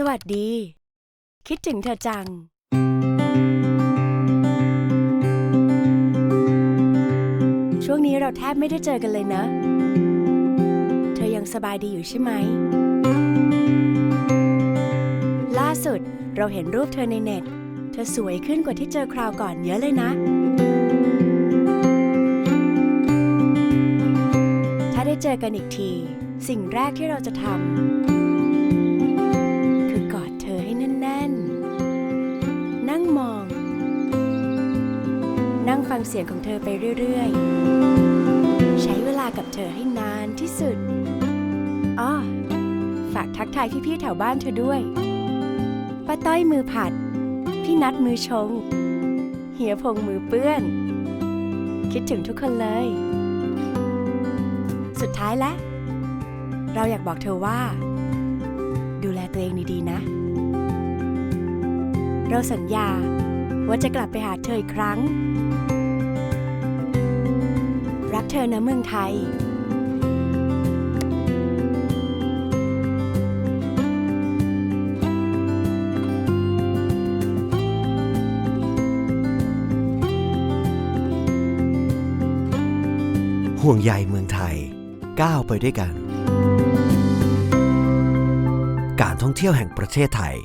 สวัสดี คิดถึงเธอจัง ช่วงนี้เราแทบไม่ได้เจอกันเลยนะ เธอยังสบายดีอยู่ใช่ไหม ล่าสุดเราเห็นรูปเธอในเน็ต เธอสวยขึ้นกว่าที่เจอคราวก่อนเยอะเลยนะ ถ้าได้เจอกันอีกที สิ่งแรกที่เราจะทำ นั่งฟังเสียงของเธอไปเรื่อยๆ ใช้เวลากับเธอให้นานที่สุดอ้อฝากทักทายพี่ๆแถวบ้านเธอด้วยป้าต้อยมือผัด พี่นัดมือชงเฮียพงมือเปื้อน คิดถึงทุกคนเลย สุดท้ายแล้ว เราอยากบอกเธอว่า ดูแลตัวเองดีๆนะ เราสัญญา ว่าจะกลับไปหาเธออีกครั้ง รักเธอนะเมืองไทยห่วงใยเมืองไทยก้าวไปด้วยกัน การท่องเที่ยวแห่งประเทศไทย